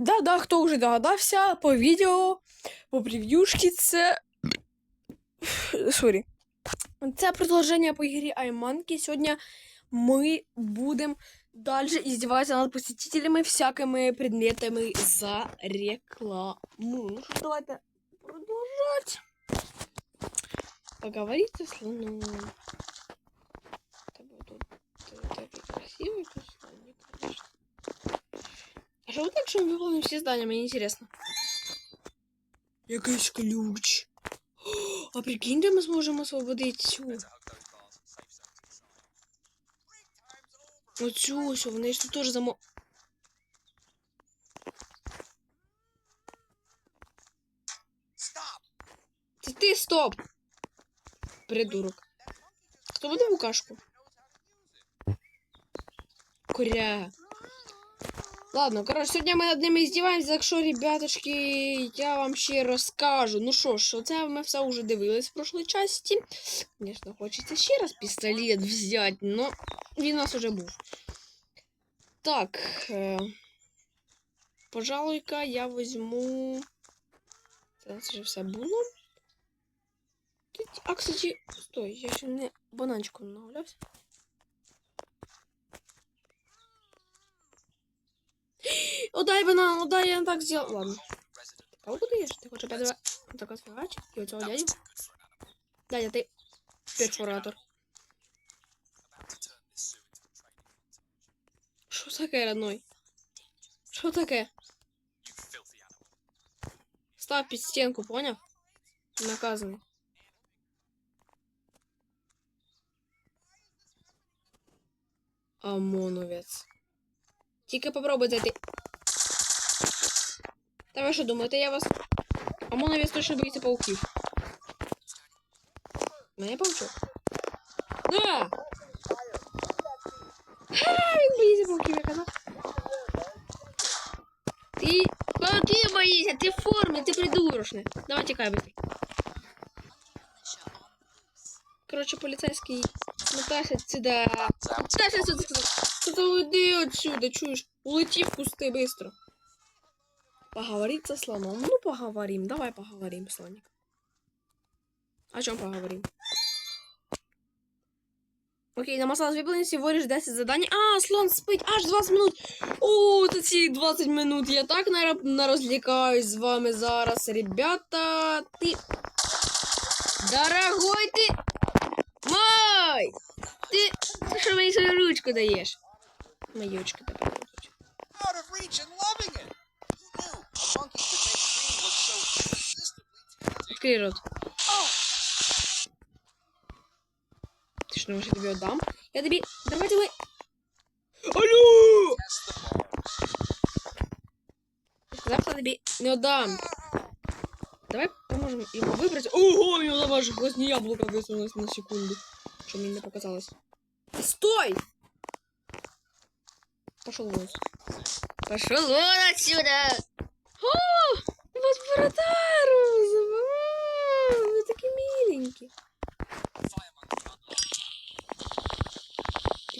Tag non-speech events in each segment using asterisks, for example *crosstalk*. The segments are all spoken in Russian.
Да-да, хто вже догадався по відео, по прев'юшки, це. Сорі. Це продовження по ігрі Айманки. Сьогодні ми будемо далі іздіватися над посетителями всякими предметами за рекламу. Ну що, давайте продовжати. Поговорить со слоном. Тебе тут ты такий красивий тут слоник, конечно. А що ви так, що ми виповнимо всі здання, мені інтересно. Якийсь ключ. О, А прикиньте, ми зможемо освободити цю. Оцю ось, вони ж тут теж замо... Це ти стоп! Придурок. Хто буде букашку? Коряга. Ладно, коротше, сьогодні ми над ними здіваємося, так що, ребяточки, я вам ще розкажу. Ну що ж, це ми все вже дивились в прошлій часті. Звісно, хочеться ще раз пістолет взяти, но він у нас уже був. Так. Е... Пожалуй-ка я возьму. Це вже все було. Тут- А, кстати, стой, я ще не бананчиком не нагулявся. Отдай банан, отдай, я так сделал. Ладно. Кого будешь? Ты хочешь опять давай? Так отфигать? И у тебя дядю? Дядя, ты перфоратор. Що таке, родной? Що таке? Став під стінку, поняв? Наказаний. ОМОНовець. Тільки попробуй зайти. Та ви що думаєте, я вас. ОМОНовець точно боїться пауків. Мене паучок. Да! Ха, він боїться пауків, я казав. Ти пауків боїшся, ти в формі, ти придурочний. Давай тікай быстрей. Короче, поліцейський Наташа сюди. Наташа сюди сказав. Та уйди отсюда, чуєш? Улетів в кусти быстро. Поговорить со слоном. Ну, поговорим. Давай поговорим, слоник. О чем поговорим? Окей, нам осталось выполнить всего лишь 10 заданий. А, слон спить аж 20 минут. О, це ці 20 минут. Я так нарозвлікаюсь з вами зараз. Ребята, ти... Дорогой ти... Мой! Ти... Ти що мені свою ручку даєш? Мою ручку тепер out. Who knew a monkey could make green look so irresistibly tempting? Відкрий рот. Ти що думаєш, я тобі віддам? Я тобі... Давай, давай. Алло! Test the balls. Я Сказав, що я тобі не віддам. Давай поможемо йому вибрати. Ого, у нього там аж глазні яблука висунулись на секунду. Що мені не показалось. Стой! Пошел вон. Пошел вон отсюда!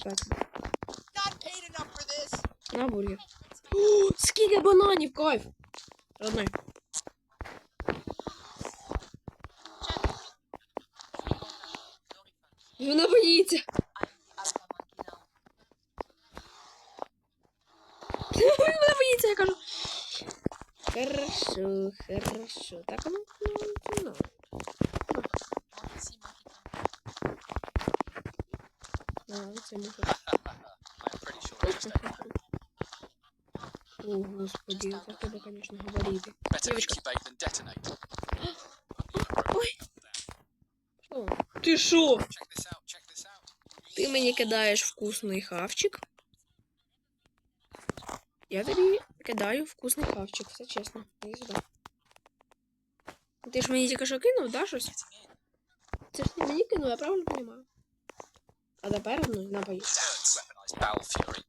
Not paid enough for this. На бургер. *gasps* О, скільки бананів, кайф! Родной. Хорошо, хорошо. Так ну, ну, ну, оно кино. *laughs* О, господи, как это, конечно, говорит. Девочка. *gasps* Ой. Ты шо? Ты мне кидаешь вкусный хавчик. Я тобі кидаю вкусний хавчик, все чесно. Іди сюди. Ти ж мені тільки що кинув, да, щось? Це ж не мені кинув, я правильно розумію. А тепер ну, на поїзд. Weaponized bowel fury.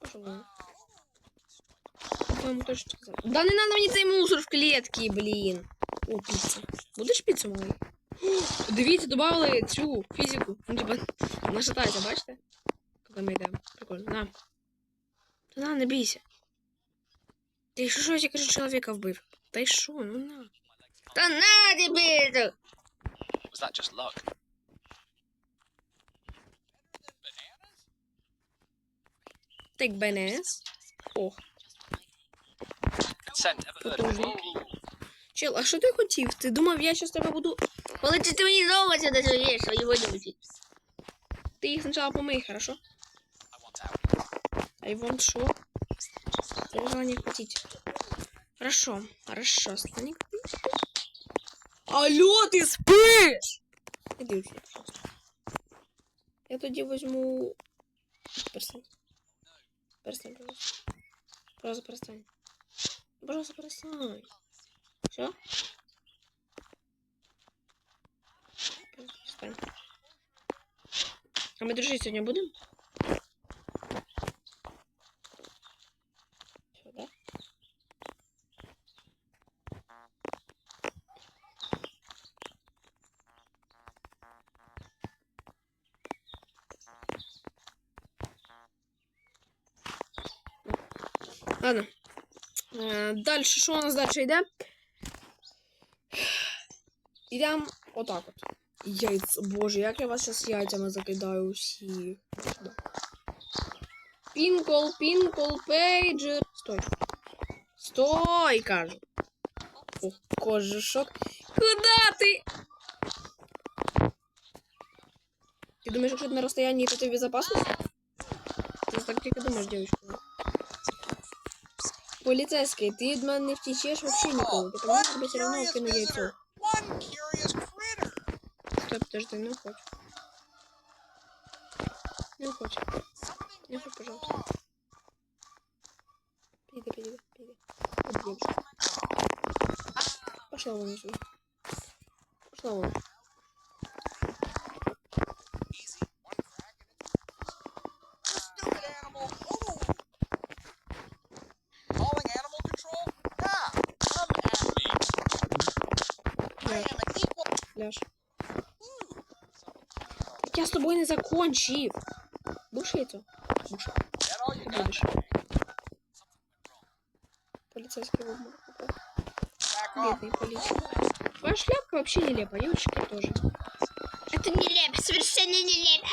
Пошел вон. По-моему, сказал. Да не надо мені цей мусор в клітці, блін. О, піца. Будеш піцу малий? *gasps* Дивіться, добавили цю фізику. Ну, типа, вона шатається, бачите? Коли ми йдемо. Прикольно. На. Та на, не бійся. Ти що ж я кажу, чоловіка вбив? Та й що, ну на. Та на тебе! Was that just luck? Так БНС. Ох. Consent. Ever heard of? Чел, а що ти хотів? Ти думав, я щас тебе буду. Коли ти твої золоті дожуєш, свої водюті. Ти їх спочатку помий, хорошо? I want out. I want что? Ты желание хватить. Хорошо, хорошо, слоник. Алло, ты спишь? Иди у пожалуйста. Я тоді возьму... Перестань. Перестань, пожалуйста. Пожалуйста, перестань. Пожалуйста, перестань. Все? Перестань. А мы дружить сегодня будем? Всё, да? Ладно. Е, Дальше, що у нас далі йде? Ідемо отак от. Яйця. Боже, як я вас зараз яйцями закидаю усіх. Сюди. Пінкол, пінкол, пейджер. Стой. Стой, кажу. О, кожушок. Куда ти? Ти думаєш, якщо ти на розстоянні, то ти в безопасности? Ти так тільки думаєш, дівчинка. Поліцейський, ти від мене не втічеш вообще ніколи, тому що тебе все одно кину яйцо. One curious critter. Стой, подожди, не уходь. Не уходь. Не уходь, пожалуйста. Пиди, пиди, пиди. Подъебся. Пошла вон отсюда. Пошла вон. Equal. ляж. Ooh. Я з тобою не закончив. Будеш яйцо? Будеш. That all you Ти got? будеш. Полицейский в обморок. Бедный полицейский. Твоя шляпка вообще нелепая, девочки тоже. Это нелепо, совершенно нелепо.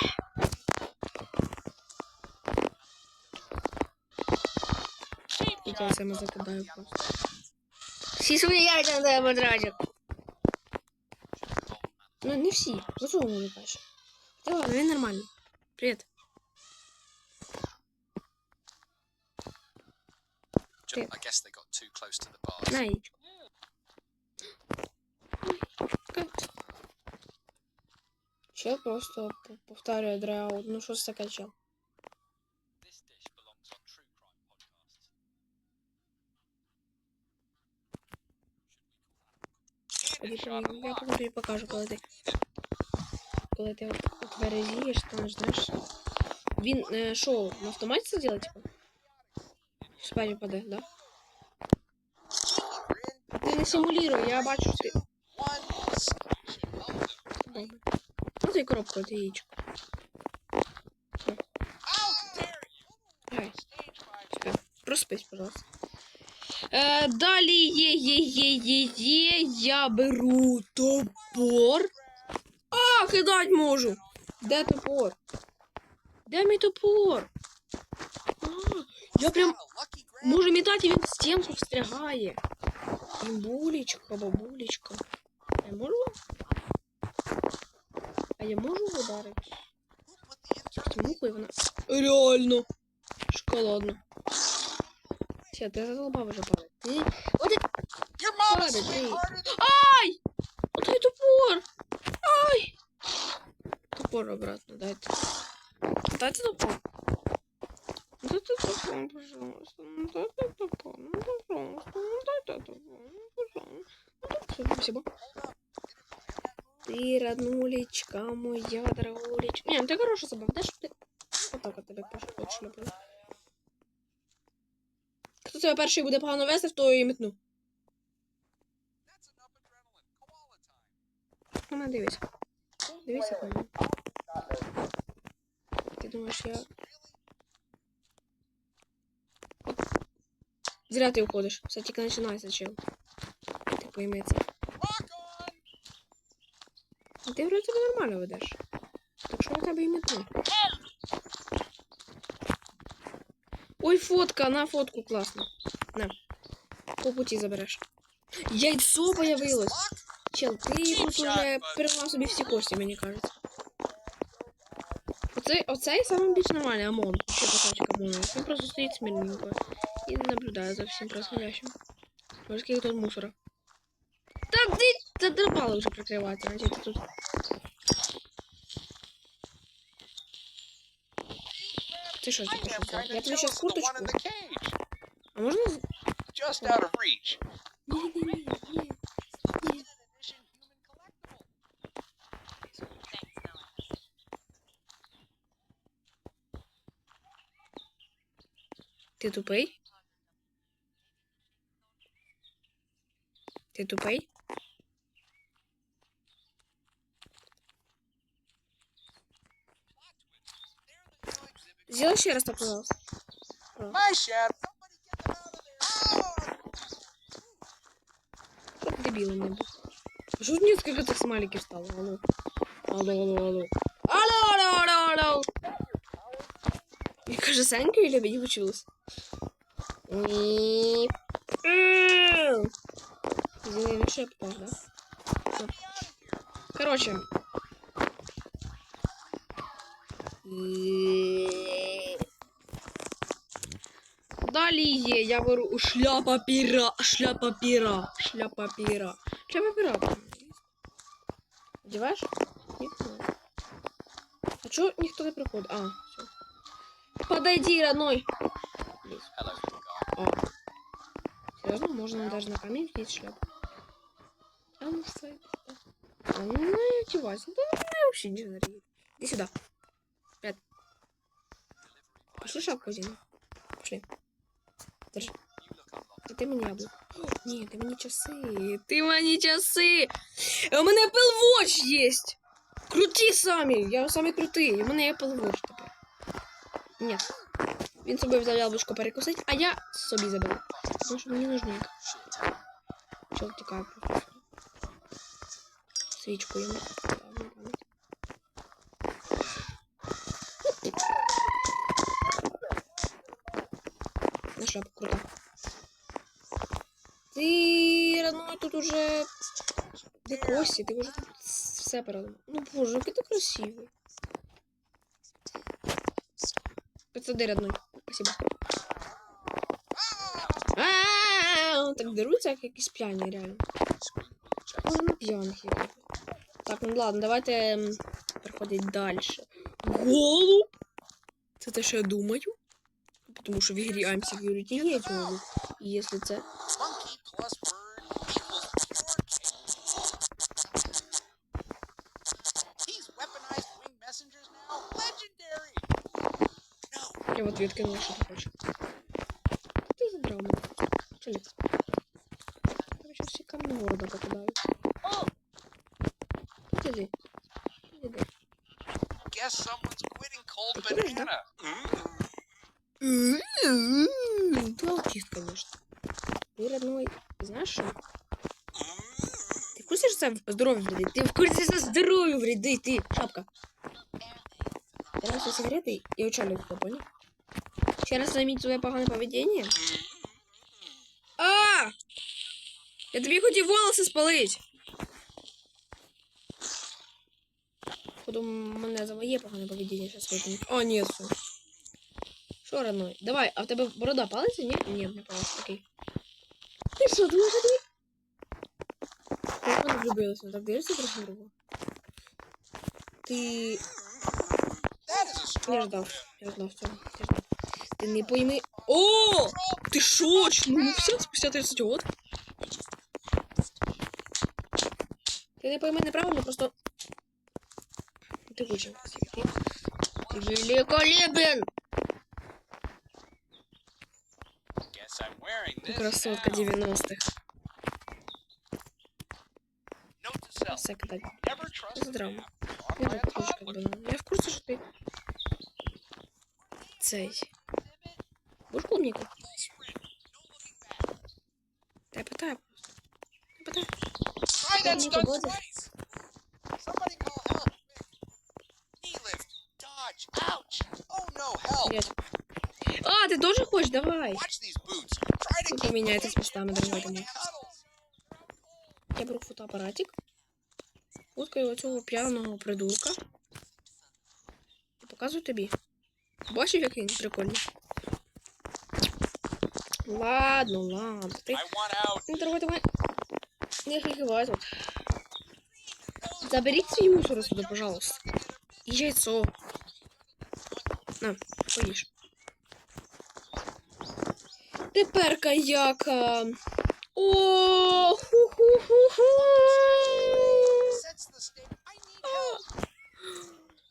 Я тебя сама закидаю просто. Всі свої яйця на потрачу. Ну, не всі. Розумно не каже. Та ладно, він нормальний. Привіт. Ju- I guess they got too close to the bars. На яєчко. Как? Чел просто п- повторює дреаут. Ну що це таке чел? Я потім тобі покажу, коли ти. Коли ти от, от верезієш, там знаєш. Він е, що, на автоматі це робить, типу? Спать впаде, да? Ти не симулюй, я бачу, що ти. One should help them. Добре. Ну ти коробку, ти яєчко. How dare you? Давай. Stage five. Чекай, Проспись, пожалуйста. Е, далі є, є, є, є, є. Я беру топор. А, кидать можу. Де топор? Де мій топор? А, я прям Got a lucky grab. можу мітати, і він в стінку встрягає. Бабулечка, бабулечка. Я можу? А я можу ударити? Who put the internal Просто муху і вона. Реально. Шоколадно. Все, ти задолбав вже падать. Ти... От Your mom is Got it, way hey. harder than Ай! Отай топор! Ай! Топор обратно дайте. Дайте топор. Дайте топор, пожалуйста. Ну, Дайте топор, ну, пожалуйста. Ну, дайте топор, ну, пожалуйста. Ну, всё, спасибо. Ты, роднулечка моя, дорогулечка. Не, ну ты хороший собак, да, что ты... Вот так от тебе хочеш люблю. Тебе перший буде погано вести, в того і метну. Ну, мене дивись. Дивися на мене. Ти думаєш, я... Зря ти уходиш. Все тільки починається, чел. Ти пойми ти вроде себе нормально ведеш. Так що я тебе і метну. фотка, на фотку класно. На. По путі забереш. Яйцо появилось. Lock? Чел, ти тут уже переламав собі всі кості, мені кажеться. Оцей, оцей саме більш нормальний ОМОН. Ще красавчик ОМОН. Він просто стоїть смирненько і наблюдає за всім происходящим. Боже, скільки тут мусора. Та ти задербали вже прикривати, значить ти тут. Ти що, I типу, що am це? kinda Я тобі jealous щас of the one курточку. in the cage. А можна з- Just out of reach. Ні-ні-ні, ні. Limited edition human collectible. Ти тупий? Сделай ще раз так, пожалуйста. My shad. Somebody get them out of there. Oh! Чтоб дебилом не был. А Что тут несколько этих смайликов стало? Алло. Алло, алло, алло. Алло, алло, алло, алло. Мне кажется, Санька или не училась. Нип. М. Сделай на шепотом, да? Короче. Далее я беру шляпа пера, шляпа пера, шляпа пера. Шляпа пера. Одеваешь? Нет? А чё никто не приходит? А, все. Подойди, родной. О. Серьезно, можно даже на камень есть шляпу. А ну стой. А ну не одевайся. Да ну, вообще не знаю. Иди сюда. Пять. Пошли шапку оденем. Пошли. Держи. Ти мені яблуко. Ні, ти мені часи. Ти мені часи. У мене Apple Watch є. Круті самі. Я самий крутий. У мене Apple Watch тепер. Ні. Він собі взяв яблучко перекусити, а я собі заберу. Тому що мені нужник. Чел тікає просто. Свічку йому. Шляпу, круто. Ти родной тут уже. Де кості, ти вже тут все передав. Ну боже, який ти красивий. Посади, родной. Спасибо. А-а-а, Так деруться, як якісь п'яні, реально. Ой, на п'яних яких. Так, ну ладно, давайте переходить далі. Голуб? Це те, я думаю. Тому що в ігрі I'm Security є голуб. І якщо це Monkey plus bird equals bird. These weaponized wing messengers now legendary. No, Я в ответ кинул, что ты хочешь. Ты задрал меня. Чели. Короче, все камни города попадают. Иди. Иди. guess someone's quitting cold Какой же, да? banana. Ты аутист, конечно. Ты родной. Знаешь что? Ты в курсе, что здоровье вредит? Ты в курсе, что здоровью вредит? Ты, шапка. Я раз сигареты и учалю, понял? Ще раз заміть своє погане поведіння. А! Я тобі хотів волоси спалить. Походу, мене за моє погане поведіння зараз викинуть. О, ні, все. Що, родной? Давай, а в тебе борода палиться? Ні? Ні, не палиться, окей. Ти що, думаєш, я тобі? Ти вона влюбилась, ну так дивишся трохи грубо. Ти... That is a Я strong ждав, я ждав цього. Я ждав. Ти не пойми. О! Ти шо, очнувся спустя 30 год? Ти не пойми неправильно, просто... Ти вичив. Ти, ти великолепен! Как бы... ну, Я в курсе, что ты... Цей. Будешь sprint. No looking хватає просто. Oh no, help. Блядь. А, ти теж хочеш? Давай. и поменяется с местами друг другом. Я беру фотоапаратик. Фоткаю оцього п'яного придурка. І показую тобі. Бачив, який він прикольний? Ладно, ладно. Ти... Ну, давай, давай. Не хихивай тут. Заберіть свій мусор отсюда, пожалуйста. И яйцо. На, поешь. Теперка як. О, ху-ху-ху-ху.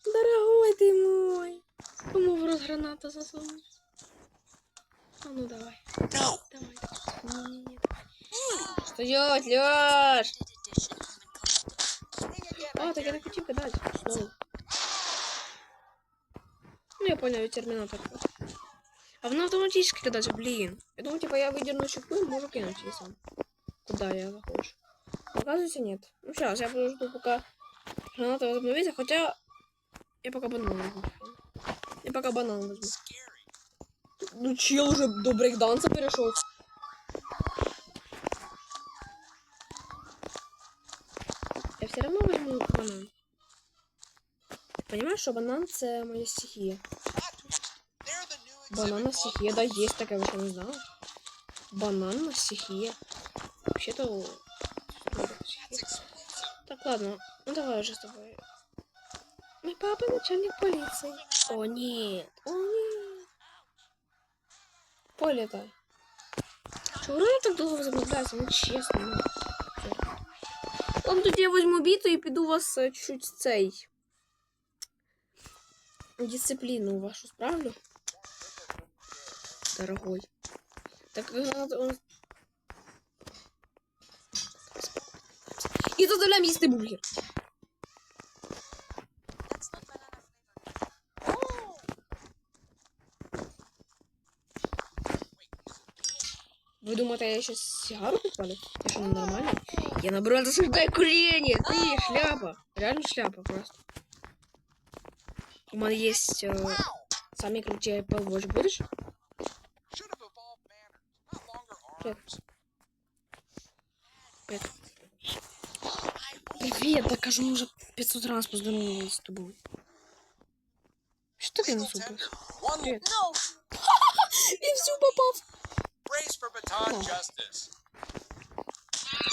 Дорогой ты мой. Кому в рот граната засунуть? А ну давай, давай. Не-не-не. Стоять! Swing again. А, так я не хотів. Знову. Ну, я понял, терминатор. А воно автоматически кидать, блин. Я думаю, типа, я выдерну чехлы, могу кинуть сам. Куда я захочу. Оказывается, нет. Ну, сейчас, я подожду, пока граната возобновится, хотя я пока банан возьму. Я пока банан возьму. Ну, чел уже до брейкданса перешел. Я все равно возьму банан. Понимаешь, что банан це моя стихія. They're the new Бананна exhibit hall. стихія, да, есть такая, вы что не знала? Бананна стихия. Вообще-то... That's exclusive. Так, ладно, ну давай уже с тобой. Мой папа начальник полиции. О, нет, о, нет. Полетай. Чего я так долго возобновляется? Ну, честно. Ну. Ладно, тоді я возьму біту і піду вас е, чуть цей. Дисципліну вашу справлю. Дорогой. Так е, он... І заставляємо їсти бургер. Вы думаете, я сейчас сигару подпалю? Это что, нормально? Я наоборот осуждаю курение. Ты шляпа. Реально шляпа просто. У меня есть э, Wow. самый крутой Apple Watch. Будешь? Привет. Привет. Привет, да кажу, уже 500 раз поздоровалась с тобой. Что ты tender. One. Привет. *laughs* И всю. Brace for baton No. justice.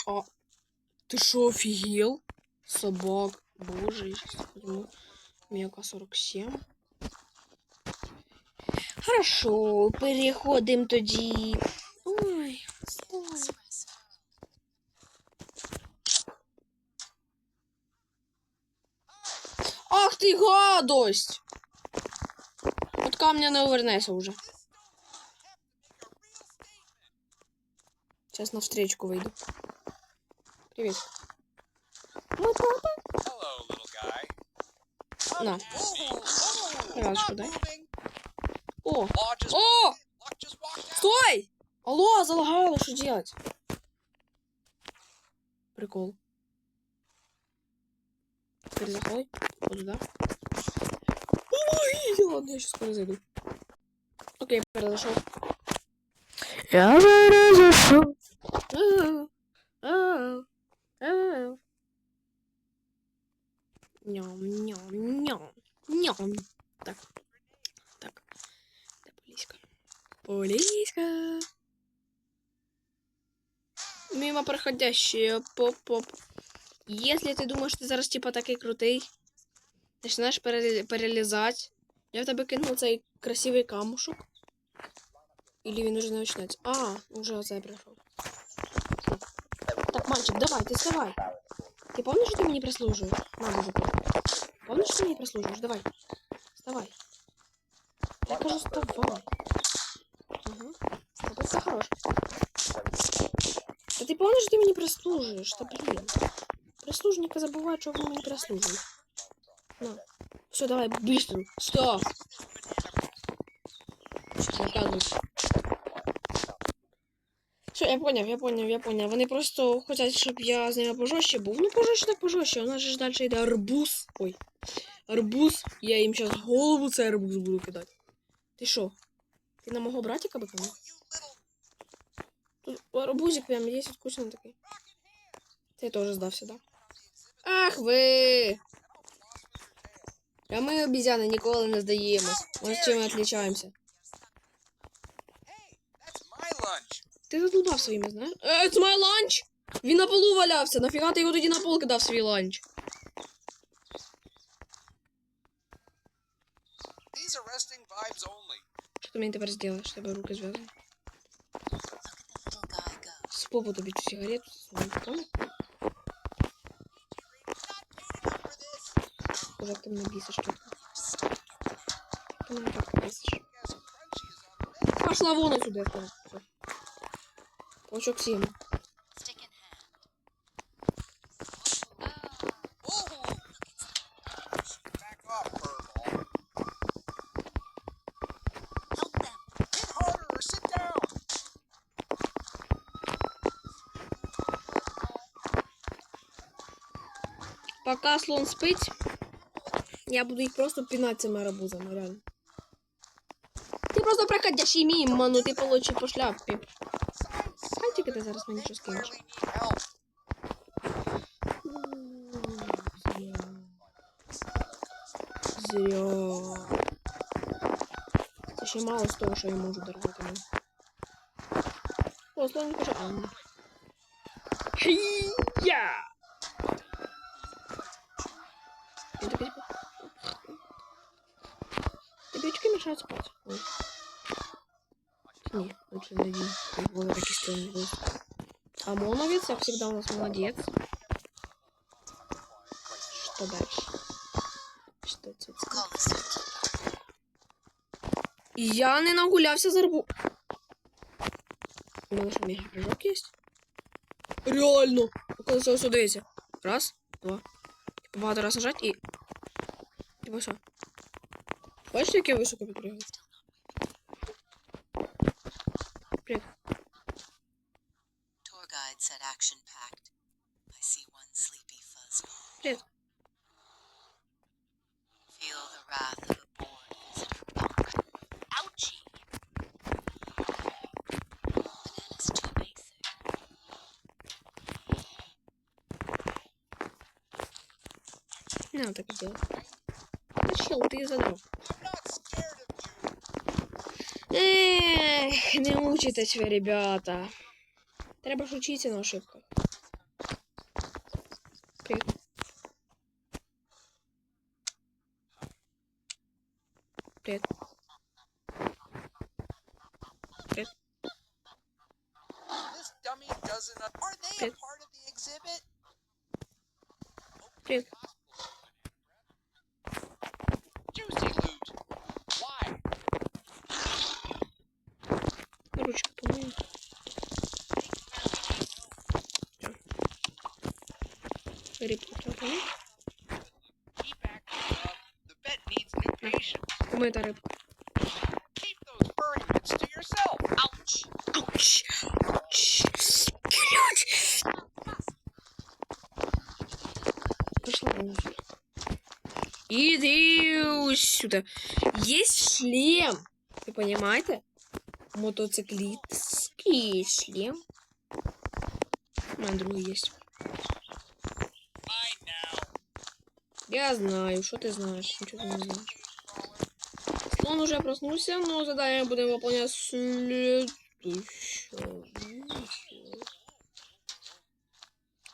А, ты шо, офигел? Собак. Боже, я сейчас возьму Мека 47. Хорошо, переходимо тоді. Ой, ой. Ах ти гадость! От камня не увернеся уже. Сейчас на встречку выйду. Привет. Мой папа. На. Дай. moving. О! О! Стой! Алло, залагало, что делать? Прикол. Перезаходи. Вот сюда. Ой, ладно, я сейчас перезайду. Окей, перезашел. Я. Ау, ау, ау. Ням, ням, ням, ням. Так, так. Де поліська? Поліська Мимо проходящие. Поп-поп. Если ты думаешь, что ты зараз типа такий крутий, починаєш пере- перелізати. Я в тебе кинув цей красивий камушок. Или він уже не почнеться? А, уже оце прийшов. Так, мальчик, давай, ты вставай. Ты помнишь, что ты мне прислуживаешь? На, боже, Помнишь, что ты мне прислуживаешь? Давай. Вставай. Я кажу, вставай. что ты мне прислуживаешь? Да блин. Прислужники забывают, что вы мне прислуживаете. На. Все, давай, быстро. Стоп. Все, оказывается. Все, я я поняв, я поняв, я поняв. Вони просто хочуть, щоб я з ними пожорстче був. Ну, пожорстче так пожорстче. У нас же ж далі йде арбуз. Ой. Арбуз. Я їм зараз голову цей арбуз буду кидати. Ти що? Ти на мого братика биканув? You little Тут арбузик прям є вкусний такий. Ти теж здався, да? Ах ви! А ми обізяни ніколи не здаємось. Ось чим ми відрізняємося. Hey, that's my lunch. Ти задудав своїми, знаєш? Е, It's my lunch! Він на полу валявся. Нафіга ти його тоді на пол кидав свій ланч? These are resting vibes only. Що ти мені тепер зробиш? Тебе руки зв'язані. Look at the little guy go. З попу тобі цю сигарету. засуну, понял? Паучок сім. Stick in hand. Ooh. Back off, furball. Help them. Hit harder or sit down. Пока слон спить, я буду їх просто пінати цими арбузами, реально. Ти просто проходящий мимо, ну ти получи по шляпі. Хай тільки ти зараз мені щось кинеш. Clearly. Зря. Це ще мало з того, що я можу дарувати. О, слон каже Анна. Хі-я! Тобі очки мешають спати. Ой. Ні, лучше не він. Голови такі стильні будуть. А Моновец, как всегда, у нас молодец. Что дальше? Что это? Call the zookeeper. Я не нагулявся за рбу. У мене що мега прыжок є? Реально! Коли це ось дивіться. Раз, два. Типу багато раз нажать і. Типу що? Бачиш, як я високо підпригав? Привіт. Tour guide said action packed. I see one sleepy fuzzball. Привіт. Feel the wrath of a bored visitor bump. Ouchie! Banana's too basic. Не надо так делать. Зачем ты задрал? не учитесь ви, ребята. Треба ж учитися на ошибках. Привіт. Привіт. Привіт. This dummy Ауч! Ауч! Блядь! Пошла. Иди сюда. Есть шлем. Вы понимаете? Мотоциклистский шлем. У меня другой есть. Я знаю, что ты знаешь. Ничего ты не знаешь. Слон уже проснулся, но задание будем выполнять следующее.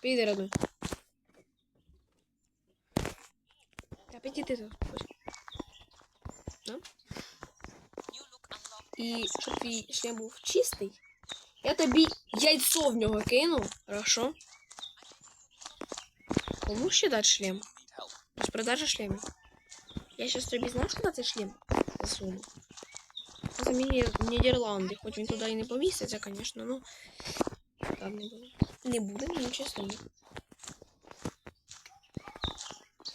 Привет, родной. Аппетиты тут. Да? You look unlocked. І щоб твій шлем був чистий, я тобі яйцо в нього кину. Хорошо? Кому ще дати шлем? Need help. З продажи шлемів. Я сейчас тобі знаєш, куди цей шлем засуну? Це мені Нідерланди, хоч він туди і не повіситься, звісно, ну. Там не буде. Не буде, ну чесно, ні.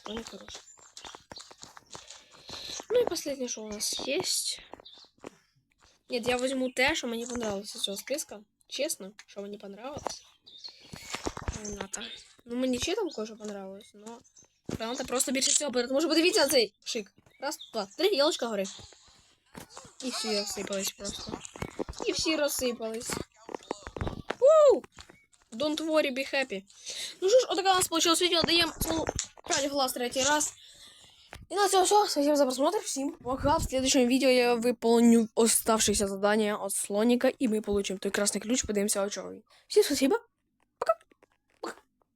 То не хороше. Ну и последнее, что у нас есть. Нет, я возьму те, що мені понравилось з цього списка. честно, что мне понравилось. Граната. Ну, мені ще там кое-що понравилось, но граната просто більше всього, тому що подивіться на цей шик. Раз, два, три, ялочка гори. І всі розсипались просто. І всі розсипались. Вуу! Don't worry, be happy. Ну что ж, вот такое у нас получилось видео. Даем слово 5 глаз третий раз. И на этом все. Спасибо за просмотр. Всем пока. В следующем видео я выполню оставшиеся задания от слоника. И мы получим той красный ключ. Поднимемся очевидно. Всем спасибо.